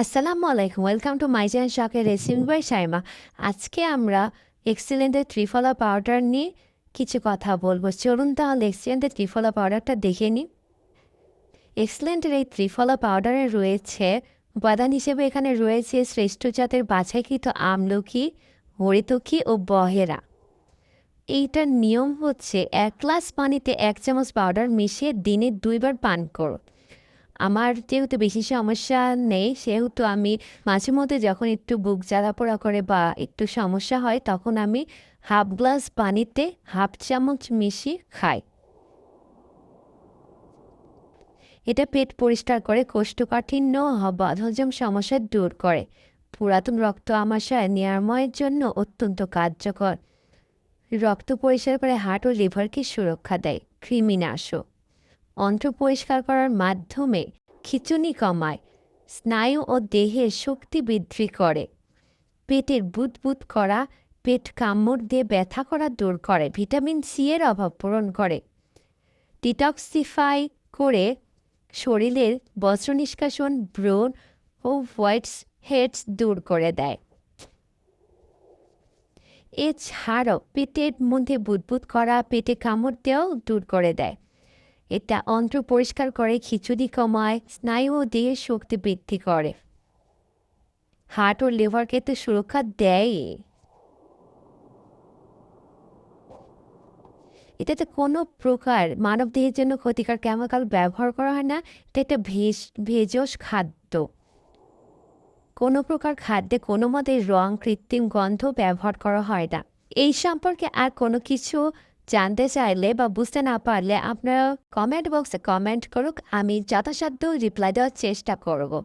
আসসালামু আলাইকুম, welcome to my channel শখের রেসিপি বাই সাইমা আজকে আমরা এক্সিলেন্টের ত্রিফলা পাউডার নিয়ে কিছু কথা বলব। চলুন তাহলে এক্সিলেন্টের ত্রিফলা পাউডারটা দেখে নিই। এক্সিলেন্টের এই ত্রিফলা পাউডারে রয়েছে উপাদান হিসেবে এখানে রয়েছে শ্রেষ্ঠ জাতের বাছাইকৃত আমলকি, হরিতকি ও বহেরা। এইটার নিয়ম হচ্ছে এক গ্লাস পানিতে এক চামচ পাউডার মিশিয়ে দিনে দুইবার পান করো আমার যেহেতু বেশি সমস্যা নেই, সেহেতু আমি মাঝে মধ্যে যখন একটু বুক জ্বালা পোড়া করে বা একটু সমস্যা হয়, তখন আমি হাফ গ্লাস পানিতে হাফ চামচ মিশিয়ে খাই। এটা পেট পরিষ্কার করে, কোষ্ঠকাঠিন্য বদহজম সমস্যা দূর করে। পুরাতন রক্ত আমাশয় নিরাময়ের জন্য অত্যন্ত কার্যকর। রক্ত পরিষ্কার করে হার্ট ও লিভারকে সুরক্ষা দেয়। কৃমিনাশক। অন্ত্র পরিষ্কার করার মাধ্যমে খিচুনি কমায়, স্নায়ু ও দেহের শক্তি বৃদ্ধি করে। পেটের বুদবুদ করা, পেট কামড় দিয়ে ব্যথা করা দূর করে, ভিটামিন সি এর অভাব পূরণ করে। ডিটক্সিফাই করে শরীরের বস্ত্র নিষ্কাশন ব্রণ ও হোয়াইটস হেডস দূর করে দেয়। এছাড়াও পেটের মধ্যে বুদবুদ করা, পেটে কামড় দেওয়াও দূর করে দেয়। এটা অন্ত্র পরিষ্কার করে, খিচুড়ি কমায় স্নায়ু দেহের শক্তি বৃদ্ধি করে। হার্ট ও লিভারকে তো সুরক্ষা দেয় এটাতে কোনো প্রকার মানব দেহের জন্য ক্ষতিকর কেমিক্যাল ব্যবহার করা হয় না, এটা একটা ভেজ ভেজস খাদ্য। কোনো প্রকার খাদ্যে কোনো মতে রং, কৃত্রিম গন্ধ ব্যবহার করা হয় না। এই সম্পর্কে আর কোনো কিছু জানতে চাইলে বা বুঝতে না পারলে আপনারা কমেন্ট বক্সে কমেন্ট করুক, আমি যথাসাধ্য রিপ্লাই দেওয়ার চেষ্টা করব।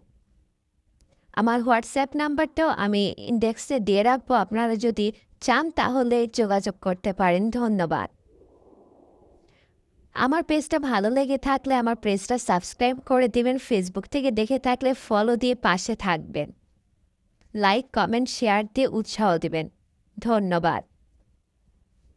আমার হোয়াটসঅ্যাপ নাম্বারটাও আমি ইন্ডেক্সে দিয়ে রাখব, আপনারা যদি চান তাহলে যোগাযোগ করতে পারেন, ধন্যবাদ। আমার পেজটা ভালো লেগে থাকলে আমার পেজটা সাবস্ক্রাইব করে দিবেন ফেসবুক থেকে দেখে থাকলে ফলো দিয়ে পাশে থাকবেন। লাইক কমেন্ট শেয়ার দিয়ে উৎসাহ দেবেন। ধন্যবাদ।